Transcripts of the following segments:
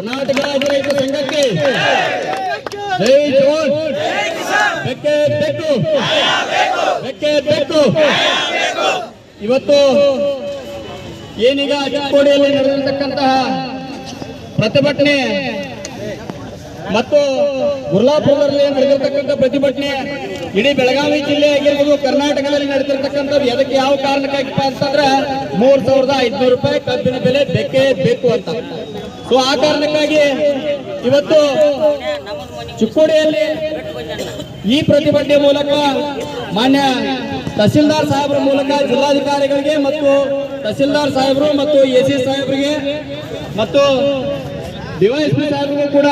ಕರ್ನಾಟಕ ರೈತ ಸಂಘಕ್ಕೆ. ಜೈ ಜವಾನ್ ಇವತ್ತು ಏನೀಗ ಚಿಕ್ಕೋಡಿಯಲ್ಲಿ ನಡೆದಿರತಕ್ಕಂತಹ ಪ್ರತಿಭಟನೆ ಮತ್ತು ಗುರ್ಲಾಪುರದಲ್ಲಿ ನಡೆದಿರ್ತಕ್ಕಂಥ ಪ್ರತಿಭಟನೆ ಇಡೀ ಬೆಳಗಾವಿ ಜಿಲ್ಲೆ ಆಗಿರ್ಬೋದು, ಕರ್ನಾಟಕದಲ್ಲಿ ನಡೆದಿರ್ತಕ್ಕಂಥದ್ದು ಎದಕ್ಕೆ ಯಾವ ಕಾರಣಕ್ಕಾಗಿ ಅಂತಂದ್ರೆ ಮೂರ್ ಸಾವಿರದ ಐದ್ನೂರು ರೂಪಾಯಿ ಕಬ್ಬಿನ ಬೆಲೆ ಬೇಕೇ ಬೇಕು ಅಂತ. ಸೊ ಆ ಕಾರಣಕ್ಕಾಗಿ ಇವತ್ತು ಚಿಕ್ಕೋಡಿಯಲ್ಲಿ ಈ ಪ್ರತಿಭಟನೆ ಮೂಲಕ ಮಾನ್ಯ ತಹಸೀಲ್ದಾರ್ ಸಾಹೇಬರ ಮೂಲಕ ಜಿಲ್ಲಾಧಿಕಾರಿಗಳಿಗೆ ಮತ್ತು ತಹಸೀಲ್ದಾರ್ ಸಾಹೇಬರು ಮತ್ತು ಎ ಸಿ ಸಾಹೇಬರಿಗೆ ಮತ್ತು ಡಿವೈಎಸ್ಪಿ ಸಾಹೇಬರಿಗೂ ಕೂಡ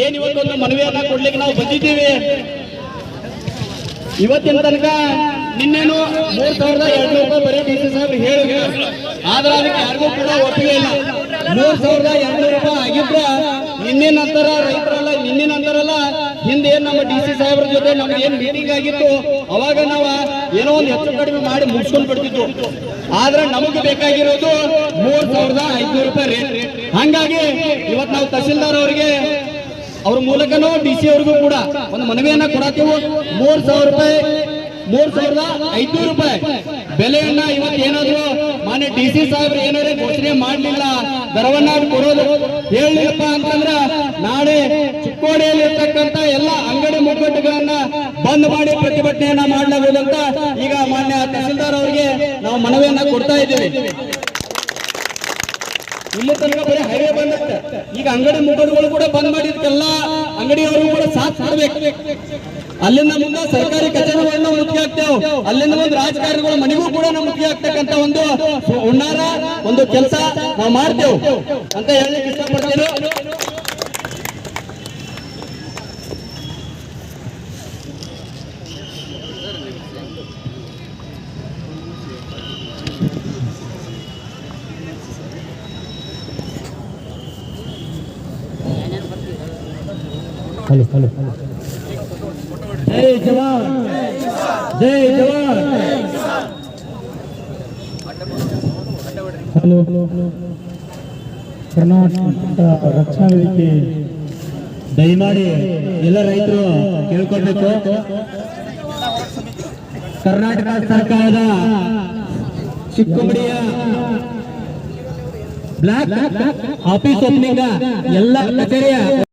ಏನ್ ಇವತ್ತೊಂದು ಮನವಿಯನ್ನ ಕೊಡ್ಲಿಕ್ಕೆ ನಾವು ಬಂದಿದ್ದೀವಿ. ಇವತ್ತಿನ ತನಕ ನಿನ್ನೇನು ಮೂರ್ ಸಾವಿರದ ಎರಡು ರೂಪಾಯಿ ಬರೀ ಡಿ ಸಿ ಹೇಳಿದ್ರು. ಆದ್ರೆ ಅದಕ್ಕೆ ಯಾರಿಗೂ ಕೂಡ ಒಪ್ಪಿಗೆ ಇಲ್ಲ. ಮೂರ್ ಸಾವಿರದ ಎರಡ್ ರೂಪಾಯಿ ಆಗಿದ್ರೆ ನಿನ್ನೆ ನಂತರ ರೈತರಲ್ಲ, ನಿನ್ನೆ ನಂತರಲ್ಲ ಹಿಂದೆ ನಮ್ಮ ಡಿ ಸಿ ಸಾಹೇಬ್ರ ಜೊತೆ ನಮ್ಗೆ ಏನ್ ಮೀಟಿಂಗ್ ಆಗಿತ್ತು, ಅವಾಗ ನಾವು ಏನೋ ಒಂದು ಹೆಚ್ಚು ಕಡಿಮೆ ಮಾಡಿ ಮುಗಿಸ್ಕೊಂಡ್ ಬಿಡ್ತಿದ್ವು. ಆದ್ರೆ ನಮಗೆ ಬೇಕಾಗಿರೋದು ಮೂರ್ ಸಾವಿರದ ಐದ್ನೂರು ರೂಪಾಯಿ ರೇಟ್ ಹಂಗಾಗಿ ಇವತ್ತು ನಾವು ತಹಸೀಲ್ದಾರ್ ಅವರಿಗೆ, ಅವ್ರ ಮೂಲಕನೂ ಡಿ ಸಿ ಅವ್ರಿಗೂ ಕೂಡ ಒಂದು ಮನವಿಯನ್ನ ಕೊಡತ್ತೀವಿ ಮೂರ್ ಸಾವಿರ ರೂಪಾಯಿ ಮೂರ್ ಸಾವಿರದ ಐದ್ನೂರು ರೂಪಾಯಿ. ಬೆಲೆಯನ್ನ ಇವತ್ತು ಏನಾದ್ರು ಮಾನ್ಯ ಡಿ ಸಿ ಸಾಹೇಬ್ರು ಏನಾದ್ರು ಘೋಷಣೆ ಮಾಡ್ಲಿಲ್ಲ, ದರವನ್ನ ಕೊಡೋದು ಹೇಳಿಲ್ಲಪ್ಪ ಅಂತಂದ್ರ ನಾಳೆ ಚಿಕ್ಕೋಡಿಯಲ್ಲಿ ಇರ್ತಕ್ಕಂತ ಎಲ್ಲ ಅಂಗಡಿ ಮುಗ್ಗಟ್ಟುಗಳನ್ನ ಬಂದ್ ಮಾಡಿ ಪ್ರತಿಭಟನೆಯನ್ನ ಮಾಡಲಾಗುವುದಂತ ಈಗ ಮಾನ್ಯ ತಹಸೀಲ್ದಾರ್ ಅವರಿಗೆ ನಾವು ಮನವಿಯನ್ನ ಕೊಡ್ತಾ ಇದ್ದೀವಿ. ಇಲ್ಲಿ ತನಕ ಬರೀ ಹೈವೇ ಬಂದತ್ತೆ ಈಗ ಅಂಗಡಿ ಮುಗ್ಗಟ್ಟುಗಳು ಕೂಡ ಬಂದ್ ಮಾಡಿದ್ಕೆಲ್ಲ ಅಂಗಡಿಯವರು ಕೂಡ ಸಾಥ್ ಕೊಡ್ಬೇಕು. ಅಲ್ಲಿಂದ ಮುಂದೆ ಸರ್ಕಾರಿ ಕಚೇರಿಗಳನ್ನ ಮುಖ್ಯ ಆಗ್ತೇವೆ. ಅಲ್ಲಿಂದ ಒಂದು ರಾಜಕಾರಣಿಗಳ ಮನೆಗೂ ಕೂಡ ನಾವು ಮುಖ್ಯ ಆಗ್ತಕ್ಕಂತ ಒಂದು ಹುಣ್ಣಾರ ಒಂದು ಕೆಲಸ ನಾವು ಮಾಡ್ತೇವೆ. ಅಂತ ಹೇಳಿ ಹಲೋ ಹಲೋ. ಜೈ ಜವಾನ್ ಜೈ ಜವಾನ್. ಹಲೋ ಕರ್ನಾಟಕ ರಕ್ಷಣಾ ವೇದಿಕೆ. ದಯಮಾಡಿ ಎಲ್ಲ ರೈತರು ಕೇಳ್ಕೊಳ್ಬೇಕು. ಕರ್ನಾಟಕ ಸರ್ಕಾರದ ಚಿಕ್ಕಮಡಿಯ ಬ್ಲಾಕ್ ಆಫೀಸ್ ಓಪನಿಂಗ್ ಎಲ್ಲ ಕಚೇರಿಯ